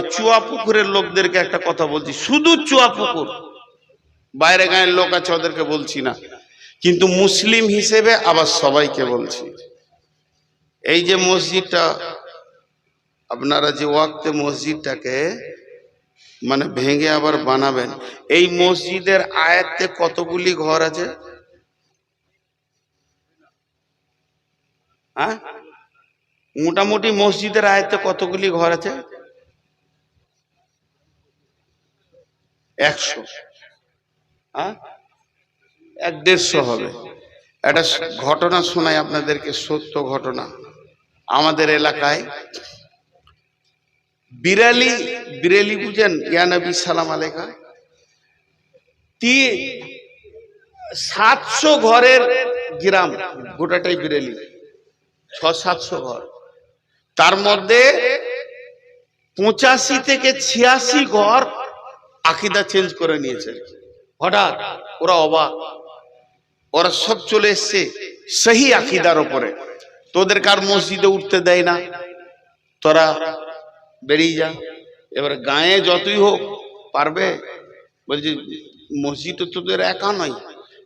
এবার চুয়া পুকুরের লোকদেরকে একটা কথা বলছি। শুধু চুয়া পুকুর। বাইরে গায়ের লোক আছে, ওদেরকে বলছি না। কিন্তু মুসলিম হিসেবে আবার সবাইকে বলছি। এই যে মসজিদটা, আপনারা যে ওয়াক্তে মসজিদটাকে মানে ভেঙে আবার বানাবেন, এই মসজিদের আয়াতে কতগুলি ঘর আছে? হ্যাঁ? মোটামুটি মসজিদের আয়ত্তে কতগুলি ঘর আছে? একশো। হ্যাঁ? এক দেড়শো হবে। একটা ঘটনা শোনাই আপনাদেরকে, সত্য ঘটনা। আমাদের এলাকায় বিরালি বিরেলি বুঝেন? ইয়ানবী সালাম আলেকা তি সাতশো ঘরের গ্রাম, গোটাটাই বিরেলি ছ সাতশো ঘর। তার মধ্যে পঁচাশি থেকে ছিয়াশি ঘর আকিদা চেঞ্জ করে নিয়েছে। হঠাৎ ওরা অবাক। ওরা সব চলে এসছে সেই আকিদার ওপরে। তোদের কার মসজিদে উঠতে দেয় না? তোরা বেরিয়ে যা। এবার গায়ে যতই হোক, পারবে? বলছি, মসজিদ তো তোদের একা নয়।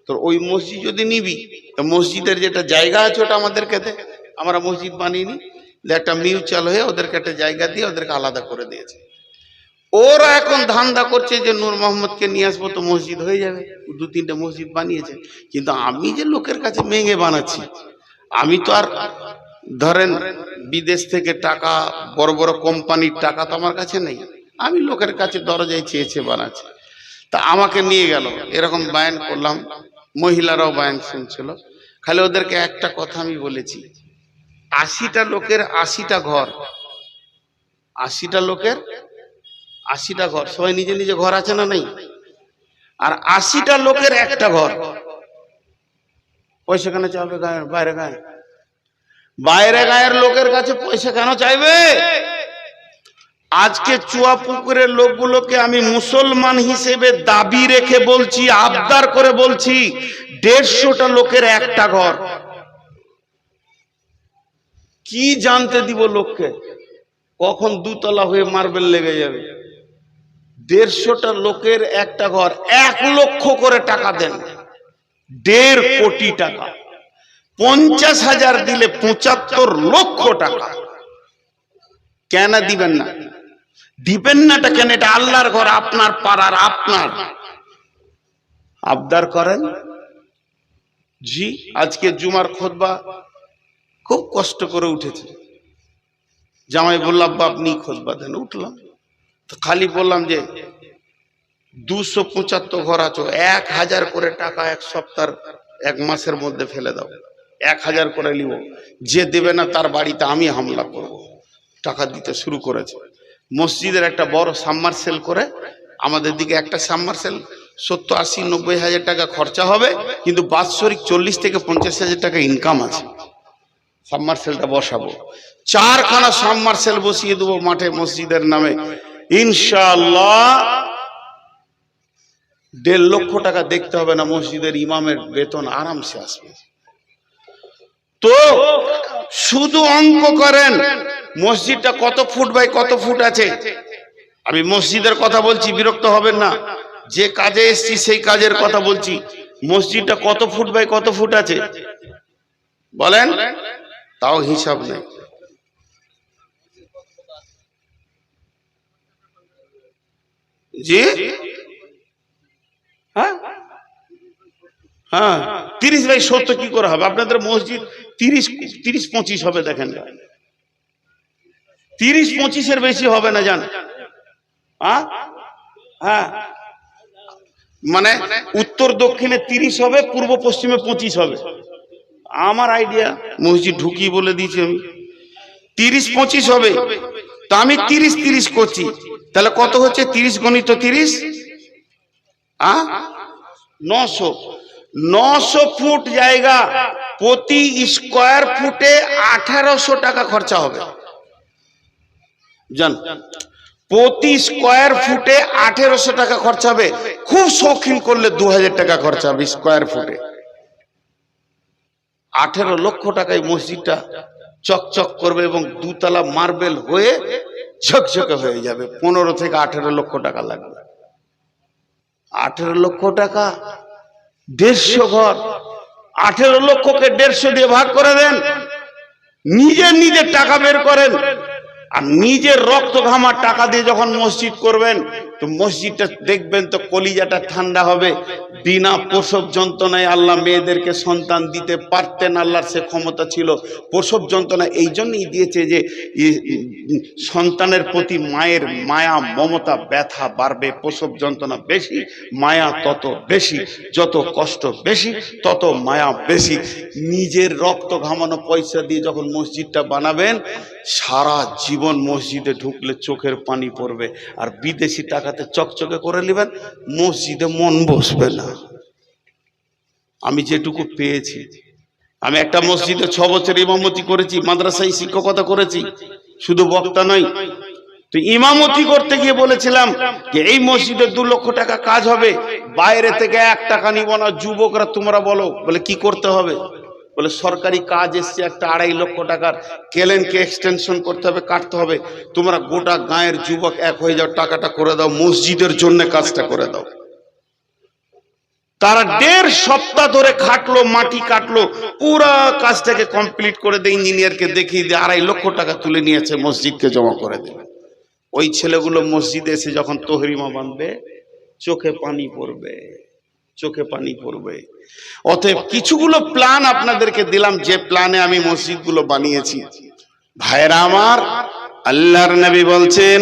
তোর ওই মসজিদ যদি নিবি, তো মসজিদের যেটা জায়গা আছে ওটা আমাদেরকে দে। আমরা মসজিদ বানিয়ে নিই। একটা মিউচুয়াল হয়ে ওদেরকে একটা জায়গা দিয়ে ওদেরকে আলাদা করে দিয়েছে। ওরা এখন ধান্দা করছে যে নূর মোহাম্মদকে নিয়ে আসব তো মসজিদ হয়ে যাবে। দু তিনটে মসজিদ বানিয়েছে। কিন্তু আমি যে লোকের কাছে মেঙে বানাচ্ছি, আমি তো আর ধরেন বিদেশ থেকে টাকা, বড় বড় কোম্পানির টাকা তো আমার কাছে নেই। আমি লোকের কাছে দরজায় চেয়েছে বানাচ্ছি। তা আমাকে নিয়ে গেল। এরকম বায়ান করলাম। মহিলারাও বায়ান শুনছিল। খালি ওদেরকে একটা কথা আমি বলেছি, আশিটা লোকের আশিটা ঘর, আশিটা লোকের আশিটা ঘর, সবাই নিজে নিজে ঘর আছে না নেই? আর আশিটা লোকের একটা ঘর। পয়সা কেন চাইবে গায়ে- বাইরে গায়ে? বাইরে গায়ের লোকের কাছে পয়সা কেন চাইবে? আজকে চুয়া পুকুরের লোকগুলোকে আমি মুসলমান হিসেবে দাবি রেখে বলছি, আবদার করে বলছি, দেড়শোটা লোকের একটা ঘর। কি জানতে দিব লোককে? কখন দুতলা হয়ে মার্বেল লেগে যাবে? দেড়শোটা লোকের একটা ঘর, এক লক্ষ করে টাকা দেন। দেড় কোটি টাকা। পঞ্চাশ হাজার দিলে পঁচাত্তর লক্ষ টাকা। কেন দিবেন না? দিবেন নাটা কেন? এটা আল্লাহর ঘর, আপনার পাড়ার আপনার। আবদার করেন? জি, আজকে জুমার খোদবা খুব কষ্ট করে উঠেছে। জামাই বললাম আপনি খোদবা দেন, উঠলাম। খালি বললাম যে দুশো পঁচাত্তর ঘর আছো, এক হাজার করে টাকা এক সপ্তাহ, এক মাসের মধ্যে ফেলে দাও। এক হাজার করে নিব। যে দেবে না তার বাড়িতে আমি হামলা করব। টাকা দিতে শুরু করেছে। মসজিদের একটা বড় সাবমার্সেল করে আমাদের দিকে একটা সাবমার্সেল, সত্তর আশি নব্বই হাজার টাকা খরচা হবে, কিন্তু বাৎসরিক চল্লিশ থেকে পঞ্চাশ হাজার টাকা ইনকাম আছে। সাবমার্সেলটা বসাবো। চারখানা সাবমার্সেল বসিয়ে দেবো মাঠে মসজিদের নামে। ইনশাআল্লাহ দেড় লক্ষ টাকা দেখতে হবে না মসজিদের ইমামের বেতন আরামসে আসবে। তো শুধু অঙ্ক করেন, মসজিদটা কত ফুট বাই কত ফুট আছে? আমি মসজিদের কথা বলছি, বিরক্ত হবেন না। যে কাজে এসছি সেই কাজের কথা বলছি। মসজিদটা কত ফুট বাই কত ফুট আছে? বলেন? তাও হিসাব নেই। জি? হ্যাঁ? হ্যাঁ। তিরিশ বাই সত্তর কি করে হবে? আপনাদের মসজিদ তিরিশ তিরিশ পঁচিশ হবে দেখেন। তিরিশ পঁচিশের বেশি হবে না, জান। হ্যাঁ? হ্যাঁ। মানে উত্তর দক্ষিণে তিরিশ হবে, পূর্ব পশ্চিমে পঁচিশ হবে। আমার আইডিয়া মসজিদ ঢুকি বলে দিয়েছি আমি। তিরিশ পঁচিশ হবে। তা আমি তিরিশ তিরিশ করছি। তাহলে কত হচ্ছে? তিরিশ গণিত তিরিশ? আ? নশো। নশো ফুট জায়গা। প্রতি স্কোয়ার ফুটে আঠারোশো টাকা খরচা হবে। জান? প্রতি স্কোয়ার ফুটে আঠেরোশো টাকা খরচা হবে। খুব শৌখিন করলে দু হাজার টাকা খরচা হবে স্কোয়ার ফুটে। আঠেরো লক্ষ টাকায় মসজিদটা চকচক করবে এবং দুতলা মার্বেল হয়ে ঝকঝকে হয়ে যাবে। পনেরো থেকে আঠেরো লক্ষ টাকা লাগবে। আঠেরো লক্ষ টাকা, দেড়শো ঘর। আঠেরো লক্ষকে দেড়শো দিয়ে ভাগ করে দেন। নিজে নিজে টাকা বের করেন। আর নিজের রক্ত ঘামার টাকা দিয়ে যখন মসজিদ করবেন তো মসজিদটা দেখবেন তো কলিজাটা ঠান্ডা হবে। বিনা প্রসব যন্ত্রণায় আল্লাহ মেয়েদেরকে সন্তান দিতে পারতেন আল্লাহর সে ক্ষমতা ছিল। প্রসব যন্ত্রণা এই জন্যই দিয়েছে যে সন্তানের প্রতি মায়ের মায়া, মমতা, ব্যথা বাড়বে, প্রসব যন্ত্রণা বেশি, মায়া তত বেশি, যত কষ্ট বেশি, তত মায়া বেশি। নিজের রক্ত ঘামানো পয়সা দিয়ে যখন মসজিদটা বানাবেন, সারা জীবন মসজিদে ঢুকলে চোখের পানি পড়বে। আর বিদেশি টাকাতে চকচকে করে নেবেন, মসজিদে মন বসবে না। আমি যেটুকু পেয়েছি। আমি একটা মসজিদে ছ বছর ইমামতি করেছি, মাদ্রাসায় শিক্ষকতা করেছি, শুধু বক্তা নয় তো ইমামতি করতে গিয়ে বলেছিলাম যে, এই মসজিদে দু লক্ষ টাকা কাজ হবে, বাইরে থেকে এক টাকা নিব না, যুবকরা তোমরা বলো, বলে কি করতে হবে? বলে, সরকারি কাজ এসছে, একটা আড়াই লক্ষ টাকার কেলেনকে এক্সটেনশন করতে হবে, কাটতে হবে। তোমরা গোটা গায়ের যুবক এক হয়ে যাও, টাকাটা করে দাও, মসজিদের জন্য কাজটা করে দাও। তারা দেড় সপ্তাহ ধরে খাটলো, মাটি কাটলো, পুরা কাজটাকে কমপ্লিট করে দিয়ে ইঞ্জিনিয়ারকে দেখিয়ে দিয়ে আড়াই লক্ষ টাকা তুলে নিয়েছে, মসজিদকে জমা করে দেবে ওই ছেলেগুলো মসজিদে এসে যখন তহরিমা বাঁধবে, চোখে পানি পড়বে। চোখে পানি পড়বে। অতএব কিছুগুলো প্ল্যান আপনাদেরকে দিলাম, যে প্ল্যানে আমি মসজিদগুলো বানিয়েছি। ভাইরা আমার আল্লাহর নবী বলছেন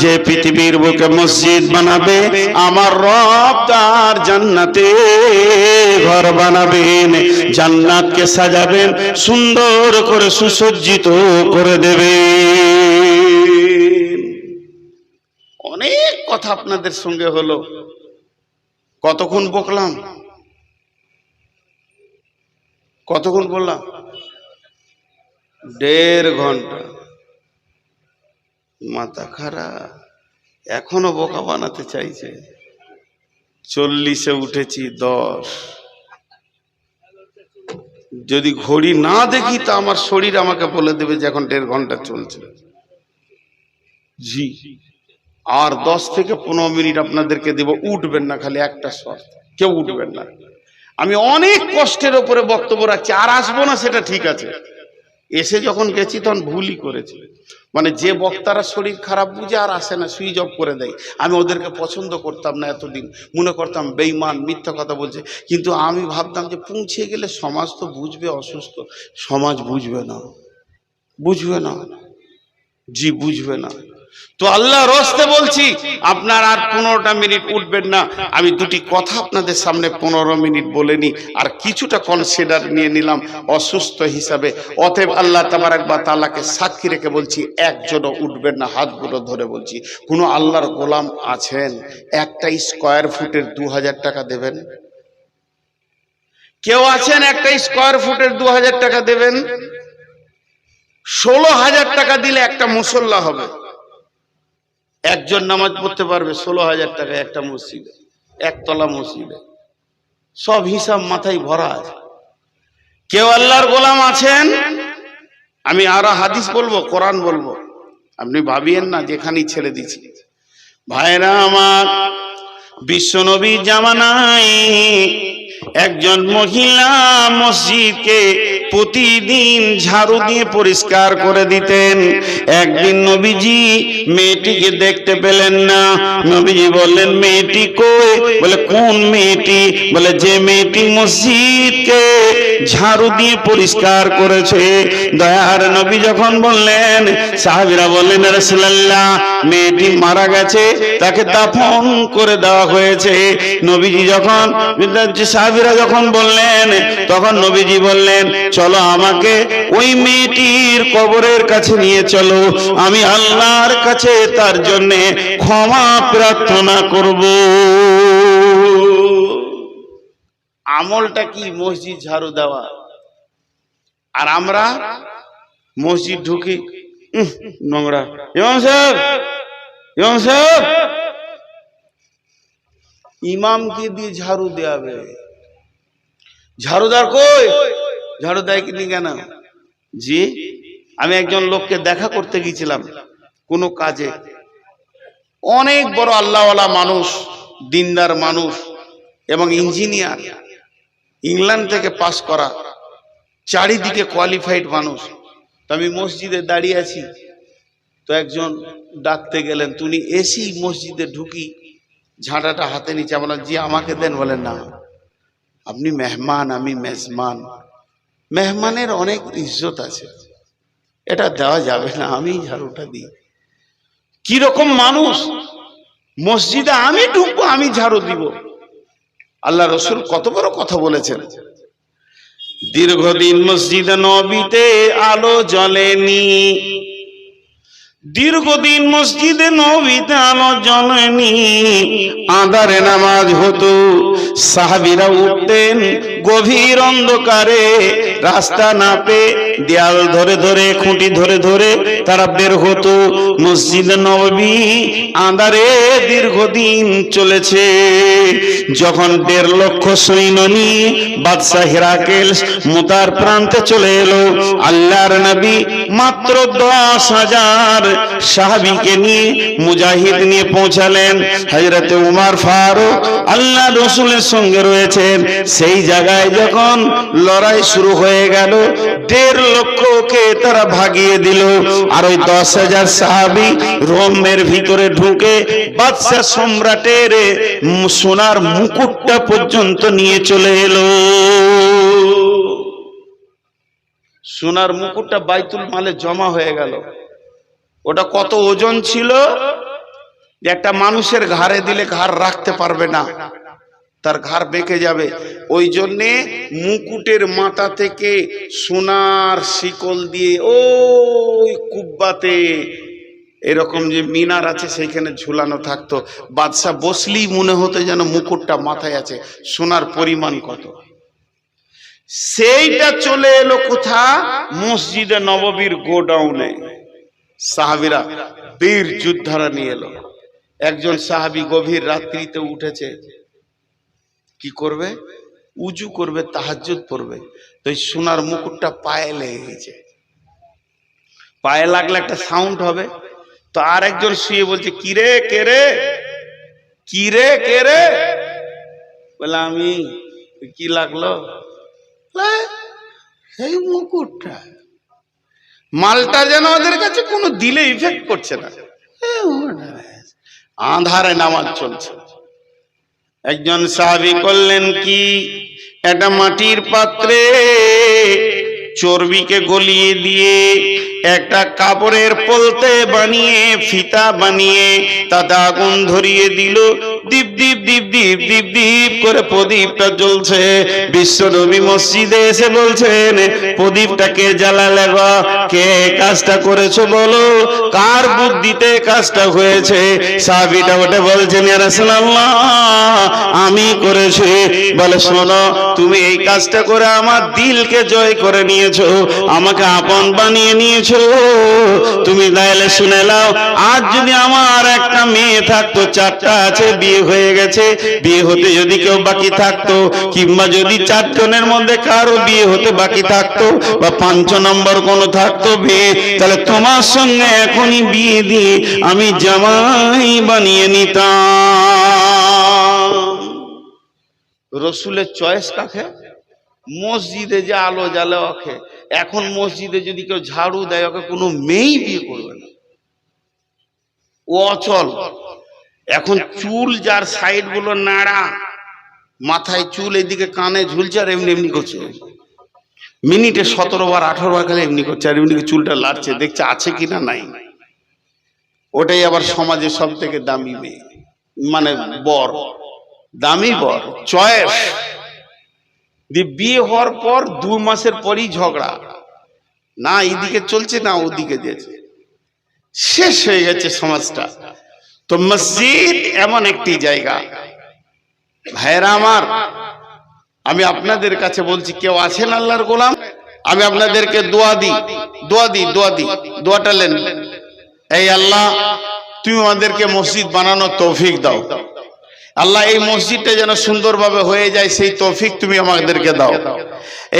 যে পৃথিবীর বুকে মসজিদ বানাবে, আমার রব তার জান্নাতে ঘর বানাবেন, জান্নাতকে সাজাবেন, সুন্দর করে সুসজ্জিত করে দেবেন। অনেক কথা আপনাদের সঙ্গে হলো। কতক্ষণ বকলাম? কতক্ষণ বললাম? দেড় ঘণ্টা। মাথা খারাপ। এখনও বোকা বানাতে চাইছে। চল্লিশে উঠেছি, দশ। যদি ঘড়ি না দেখি, তা আমার শরীর আমাকে বলে দেবে যে এখন দেড় ঘণ্টা চলছে। জি আর দশ থেকে পনেরো মিনিট আপনাদেরকে দেব, উঠবেন না, খালি একটা শর্ত। কেউ উঠবেন না। আমি অনেক কষ্টের ওপরে বক্তব্য রাখছি, আর আসব না, সেটা ঠিক আছে। এসে যখন গেছি, তখন ভুলই করেছি। মানে যে বক্তারা শরীর খারাপ বুঝে আর আসে না, সুইচ অফ করে দেয়। আমি ওদেরকে পছন্দ করতাম না এতদিন। মনে করতাম বেইমান মিথ্যা কথা বলছে। কিন্তু আমি ভাবতাম যে পৌঁছে গেলে সমাজ তো বুঝবে অসুস্থ। সমাজ বুঝবে না। বুঝবে না। জি, বুঝবে না। তো আল্লাহ রস্তে বলছি, আপনার আর পনেরোটা মিনিট উঠবেন না। আমি দুটি কথা আপনাদের সামনে পনেরো মিনিট বলে নি আর কিছুটা কনসিডার নিয়ে নিলাম অসুস্থ হিসাবে। অতএব আল্লাহ তাবার একবার তালাকে সাক্ষী রেখে বলছি, একজনও উঠবেন না, হাতগুলো ধরে বলছি। কোনো আল্লাহর গোলাম আছেন? একটা স্কোয়ার ফুটের দু হাজার টাকা দেবেন? কেউ আছেন একটা স্কোয়ার ফুটের দু হাজার টাকা দেবেন? ষোলো হাজার টাকা দিলে একটা মুসল্লা হবে। একজন নামাজ পড়তে পারবে ষোলো হাজার টাকা একটা মসজিদে, একতলা মসজিদে। সব হিসাব মাথায় ভরা আছে। কেউ আল্লাহর গোলাম আছেন? আমি আরও হাদিস বলব, কোরআন বলব। আপনি ভাবিয়েন না, যেখানেই ছেড়ে দিছি ভাইরা আমার বিশ্বনবী জামানায় একজন মহিলা মসজিদকে প্রতিদিন ঝাড়ু দিয়ে পরিষ্কার করে দিতেন। একদিন নবীজি মেয়েটিকে দেখতে পেলেন না। নবীজি বললেন, মেয়েটি কই? বলে, কোন মেয়েটি? বলে, যে মেয়েটি মসজিদকে ঝাড়ু দিয়ে পরিষ্কার করেছে। দয়ার নবী যখন বললেন, সাহাবিরা বললেন রাসূলুল্লাহ, মেয়েটি মারা গেছে, তাকে দাফন করে দেওয়া হয়েছে। নবীজি যখন সাহাবিরা যখন বললেন, তখন নবীজি বললেন, চলো আমাকে ওই মেয়েটির কবরের কাছে নিয়ে চলো। আমি আল্লাহর কাছে তার জন্যে ক্ষমা প্রার্থনা করব। আমলটা কি? মসজিদ ঝাড়ু দেওয়া। আর আমরা মসজিদ ঢুকি নোংরা। ইমাম সাহেব ইমাম সাহেব! ইমামকে দিয়ে ঝাড়ু দেয়াবে ঝাড়ুদার কই? ঝাড়ু দেয় কিনি কেন? জি, আমি একজন লোককে দেখা করতে গিয়েছিলাম কোনো কাজে। অনেক বড় আল্লাহওয়ালা মানুষ, দিনদার মানুষ এবং ইঞ্জিনিয়ার। ইংল্যান্ড থেকে পাস করা চারিদিকে কোয়ালিফাইড মানুষ। তো আমি মসজিদে দাঁড়িয়ে আছি, তো একজন ডাকতে গেলেন, তুমি এসি মসজিদে ঢুকি, ঝাঁটাটা হাতে নিচে। বললাম, জি, আমাকে দেন। বলেন, না, আপনি মেহমান, আমি মেজমান। মেহমানের অনেক ইজ্জত আছে। এটা দেওয়া যাবে না, আমি ঝাড়ুটা দিই। কীরকম মানুষ? মসজিদে আমি ঢুকবো, আমি ঝাড়ু দিব। আল্লাহ রসুল কত বড় কথা বলেছেন। দীর্ঘদিন মসজিদ নবীতে আলো জ্বলেনি। দীর্ঘদিন মসজিদে নবীতে আলো জ্বলেনি। আদারে নামাজ হতো, সাহাবিরা উঠতেন গভীর অন্ধকারে রাস্তা না পেয়ে দেয়াল ধরে ধরে, খুঁটি ধরে ধরে তারা বের হতো। মসজিদে নবী আধারে দীর্ঘদিন চলেছে। যখন দেড় লক্ষ সৈন্য নিয়ে বাদশাহ হিরাকেল মোতার প্রান্তে চলে এলো, আল্লাহর নবী মাত্র দশ হাজার সাহাবিকে নিয়ে মুজাহিদ নিয়ে পৌঁছালেন। হজরতে উমার ফারুক আল্লাহ রসুলের সঙ্গে রয়েছেন। সেই জায়গায় যখন লড়াই শুরু হয়ে গেল, দেড় লক্ষকে তারা ভাগিয়ে দিল। আর ওই দশ হাজার সাহাবি রোমের ভিতরে ঢুকে বাদশাহ সম্রাটের সোনার মুকুটটা পর্যন্ত নিয়ে চলে এলো। সোনার মুকুটটা বাইতুল মালে জমা হয়ে গেল। ওটা কত ওজন ছিল? একটা মানুষের ঘাড়ে দিলে ঘাড় রাখতে পারবে না। তার ঘাড় বেঁকে যাবে। ওই জন্যে মুকুটের মাথা থেকে সোনার শিকল দিয়ে ওই কুব্বাতে এরকম যে মিনার আছে, সেইখানে ঝুলানো থাকতো। বাদশাহ বসলেই মনে হতো যেন মুকুটটা মাথায় আছে। সোনার পরিমাণ কত? সেইটা চলে এলো কোথা? মসজিদে নববীর গোডাউনে। সাহাবিরা বীর যোদ্ধারা নিয়ে এলো। একজন সাহাবি গভীর রাত্রিতে উঠেছে। কি করবে? উজু করবে, তাহাজ্জুদ পড়বে। তো এই সোনার মুকুটটা পায়ে লেগে গেছে। পায়ে লাগলে একটা সাউন্ড হবে। তো আর একজন শুয়ে বলছে কিরে কিরে কে রে? বলে, আমি, কি লাগল? সেই মুকুটটা। মালটা যেন ওদের কাছে কোনো দিলে ইফেক্ট করছে না। আধারে নামাজ চলছে। একজন সাহাবি করলেন কি? একটা মাটির পাত্রে চর্বিকে গলিয়ে দিয়ে একটা কাপড়ের পলতে বানিয়ে ফিতা বানিয়ে তাতে আগুন ধরিয়ে দিল। দীপ দীপ দীপ দীপ দীপ দীপ করে প্রদীপটা জ্বলছে। বিশ্বনবী মসজিদে এসে বলছেন প্রদীপটাকে জ্বালালে গো? কে কাজটা করেছ বলো? কার বুদ্ধিতে কাজটা হয়েছে? সাহাবিটা ওটা বলছেন আমি করেছি। বলে, শোনো, তুমি এই কাজটা করে আমার দিলকে জয় করে নিয়েছো, আমাকে আপন বানিয়ে নিয়েছো। তুমি তাহলে শুনে নাও, আজ যদি আমার একটা মেয়ে থাকতো, চারটা আছে, বিয়ে হয়ে গেছে, বিয়ে হতে যদি কেউ বাকি থাকতো, কিংবা যদি চারজনের মধ্যে কারও বিয়ে হতে বাকি থাকতো, বা পাঁচ নম্বর কোনো থাকতো বিয়ে তাহলে তোমার সঙ্গে এখনই বিয়ে দিয়ে আমি জামাই বানিয়ে নিতাম। রসুলের চয়েস কাকে? মসজিদে যে আলো জ্বালে ওকে, এখন মসজিদে যদি কেউ ঝাড়ু দেয়, ওকে কোনো মেয়েই বিয়ে করবে না। ও অচল। এখন চুল যার সাইডগুলো নাড়া, মাথায় চুল এদিকে কানে ঝুলছে আর এমনি এমনি করছে। মিনিটে সতেরো বার, আঠারো বার এমনি করছে আর এমনি চুলটা লাড়ছে, দেখছে আছে কিনা নাই। ওটাই আবার সমাজে সব থেকে দামি মেয়ে মানে বর। দামি বর, চয়েস। দিয়ে বিয়ে হওয়ার পর দু মাসের পরই ঝগড়া। না, এইদিকে চলছে না, ওদিকে যেছে শেষ হয়ে গেছে সমাজটা। তো মসজিদ এমন একটি জায়গা। ভাইরা আমার, আমি আপনাদের কাছে বলছি, কেউ আছেন আল্লাহর গোলাম? আমি আপনাদেরকে দোয়া দি দোয়া দি দোয়া দি দোয়াটা লেন। এই আল্লাহ, তুমি আমাদেরকে মসজিদ বানানোর তৌফিক দাও। আল্লাহ এই মসজিদটা যেন সুন্দরভাবে হয়ে যায় সেই তৌফিক তুমি আমাদেরকে দাও।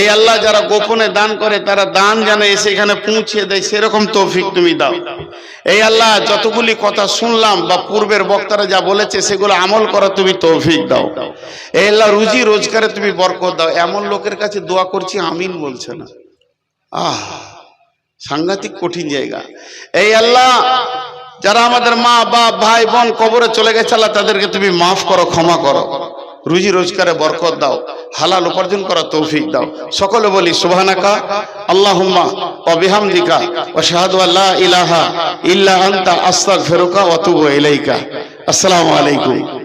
এই আল্লাহ যারা গোপনে দান করে তারা দান যেন এসে এখানে পৌঁছে দেয় সেরকম তৌফিক তুমি দাও। এই আল্লাহ যতগুলি কথা শুনলাম বা পূর্বের বক্তারা যা বলেছে সেগুলো আমল করা তুমি তৌফিক দাও। এই আল্লাহ রুজি রোজগারে তুমি বরকত দাও। এমন লোকের কাছে দোয়া করছি আমিন বলছে না। আহ সাংঘাতিক কঠিন জায়গা। এই আল্লাহ যারা আমাদের মা, বাপ, ভাই, বোন কবরে চলে গেছে, আল্লাহ তাদেরকে তুমি মাফ করো, ক্ষমা করো। রুজি রোজগারে বরকত দাও, হালাল উপার্জন করা তৌফিক দাও। সকলে বলি, সুবহানাকা, আল্লাহুম্মা, ওয়া বিহামদিকা, ওয়া শাহাদু আল্লা ইলাহা ইল্লা আনতা, আস্তাগফিরুকা ওয়া আতুবু ইলাইকা। আসসালামু আলাইকুম।